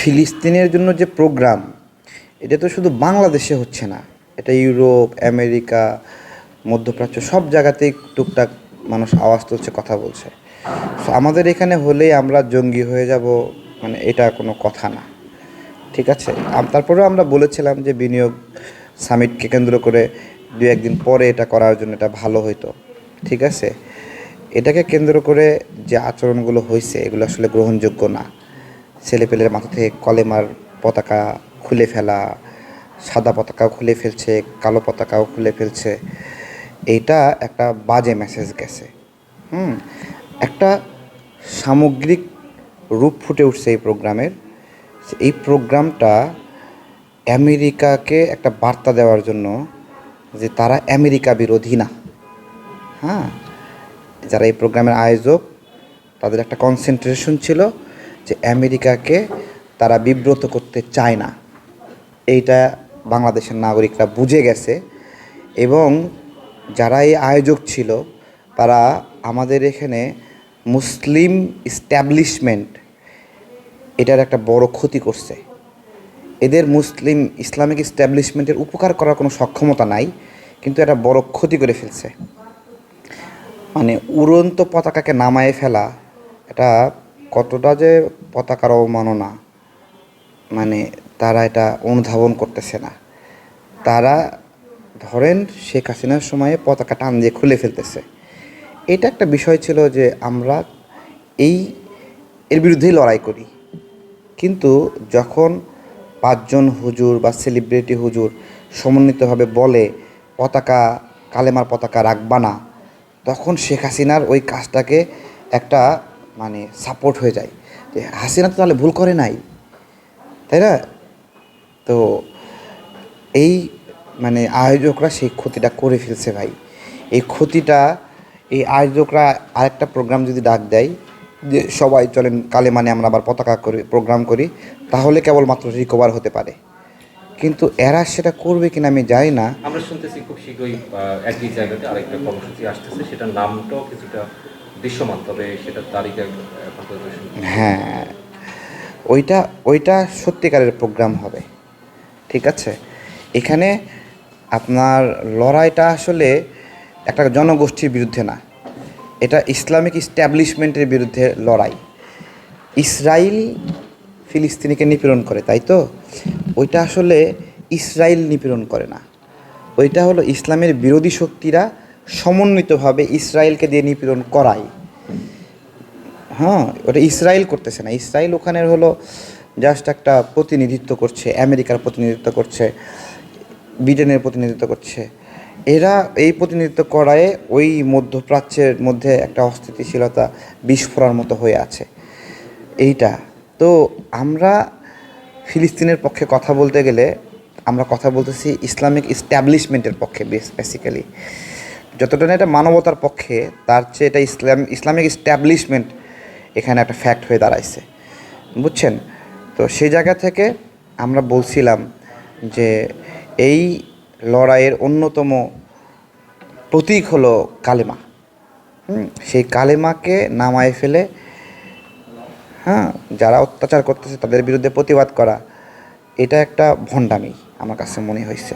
ফিলিস্তিনের জন্য যে প্রোগ্রাম, এটা তো শুধু বাংলাদেশে হচ্ছে না। এটা ইউরোপ, আমেরিকা, মধ্যপ্রাচ্য, সব জায়গাতেই টুকটাক মানুষ আওয়াজ তুলছে, কথা বলছে। আমাদের এখানে হলেই আমরা জঙ্গি হয়ে যাব মানে এটা কোনো কথা না। ঠিক আছে? তারপরেও আমরা বলেছিলাম যে বিনিয়োগ সামিটকে কেন্দ্র করে দু একদিন পরে এটা করার জন্য এটা ভালো হইতো। ঠিক আছে? এটাকে কেন্দ্র করে যে আচরণগুলো হয়েছে এগুলো আসলে গ্রহণযোগ্য না। ছেলেপেলের মাথা থেকে কলেমার পতাকা খুলে ফেলা, সাদা পতাকাও খুলে ফেলছে, কালো পতাকাও খুলে ফেলছে। এইটা একটা বাজে মেসেজ গেছে। হুম? একটা সামগ্রিক রূপ ফুটে উঠছে এই প্রোগ্রামের। এই প্রোগ্রামটা আমেরিকাকে একটা বার্তা দেওয়ার জন্য যে তারা আমেরিকা বিরোধী না। হ্যাঁ? যারা এই প্রোগ্রামের আয়োজক, তাদের একটা কনসেন্ট্রেশন ছিল। যে আমেরিকাকে তারা বিব্রত করতে চায় না। এইটা বাংলাদেশের নাগরিকরা বুঝে গেছে এবং যারা এই আয়োজক ছিল, তারা আমাদের এখানে মুসলিম ইস্টাবলিশমেন্ট এটার একটা বড় ক্ষতি করছে। এদের মুসলিম ইসলামিক ইস্টাবলিশমেন্টের উপকার করার কোনো সক্ষমতা নাই, কিন্তু এটা বড় ক্ষতি করে ফেলছে। মানে উড়ন্ত পতাকাকে নামায়ে ফেলা, এটা কতটা যে পতাকার অবমাননা মানে তারা এটা অনুধাবন করতেছে না। তারা ধরেন শেখ হাসিনার সময়ে পতাকা টান দিয়ে খুলে ফেলতেছে। এটা একটা বিষয় ছিল যে আমরা এই, এর বিরুদ্ধেই লড়াই করি। কিন্তু যখন পাঁচজন হুজুর বা সেলিব্রিটি হুজুর সমন্বিতভাবে বলে, পতাকা, কালেমার পতাকা রাখবা না, তখন শেখ হাসিনার ওই কাজটাকে একটা মানে সাপোর্ট হয়ে যায়। যে হাসিনা তো তাহলে ভুল করে নাই, তাই না? তো এই মানে আয়োজকরা সেই ক্ষতিটা করে ফেলছে ভাই। এই ক্ষতিটা, এই আয়োজকরা আরেকটা প্রোগ্রাম যদি ডাক দেয়, যে সবাই চলেন কালে মানে আমরা আবার পতাকা করি প্রোগ্রাম করি, তাহলে কেবলমাত্র রিকভার হতে পারে। কিন্তু এরা সেটা করবে কিনা আমি জানি না। আমরা শুনতেছি খুব শীঘ্রই একই জায়গাতে আরেকটা কর্মসূচি আসতেছে, সেটার নামটাও কিছুটা দৃশ্যমান, তবে হ্যাঁ ওইটা ওইটা সত্যিকারের প্রোগ্রাম হবে, ঠিক আছে? এখানে আপনার লড়াইটা আসলে একটা জনগোষ্ঠীর বিরুদ্ধে না, এটা ইসলামিক ইস্টাবলিশমেন্টের বিরুদ্ধে লড়াই। ইসরায়েল ফিলিস্তিনিকে নিপীড়ন করে, তাই তো? ওইটা আসলে ইসরায়েল নিপীড়ন করে না। ওইটা হলো ইসলামের বিরোধী শক্তিরা সমন্বিতভাবে ইসরায়েলকে দিয়ে নিপীড়ন করায় হ্যাঁ ওটা ইসরায়েল করতেছে না। ইসরায়েল ওখানের হলো জাস্ট একটা প্রতিনিধিত্ব করছে, আমেরিকার প্রতিনিধিত্ব করছে, ব্রিটেনের প্রতিনিধিত্ব করছে। এরা এই প্রতিনিধিত্ব করায় ওই মধ্যপ্রাচ্যের মধ্যে একটা অস্থিতিশীলতা বিস্ফোরার মতো হয়ে আছে। এইটা। তো আমরা ফিলিস্তিনের পক্ষে কথা বলতে গেলে আমরা কথা বলতেছি ইসলামিক ইস্টাবলিশমেন্টের পক্ষে বেস বেসিক্যালি যতটা এটা মানবতার পক্ষে, তার চেয়ে এটা ইসলাম ইসলামিক ইস্টাবলিশমেন্ট এখানে একটা ফ্যাক্ট হয়ে দাঁড়াইছে। বুঝছেন? তো সেই জায়গা থেকে আমরা বলছিলাম যে এই লড়াইয়ের অন্যতম প্রতীক হলো কালেমা। সেই কালেমাকে নামায় ফেলে হ্যাঁ যারা অত্যাচার করতেছে তাদের বিরুদ্ধে প্রতিবাদ করা, এটা একটা ভণ্ডামি আমার কাছে মনে হয়েছে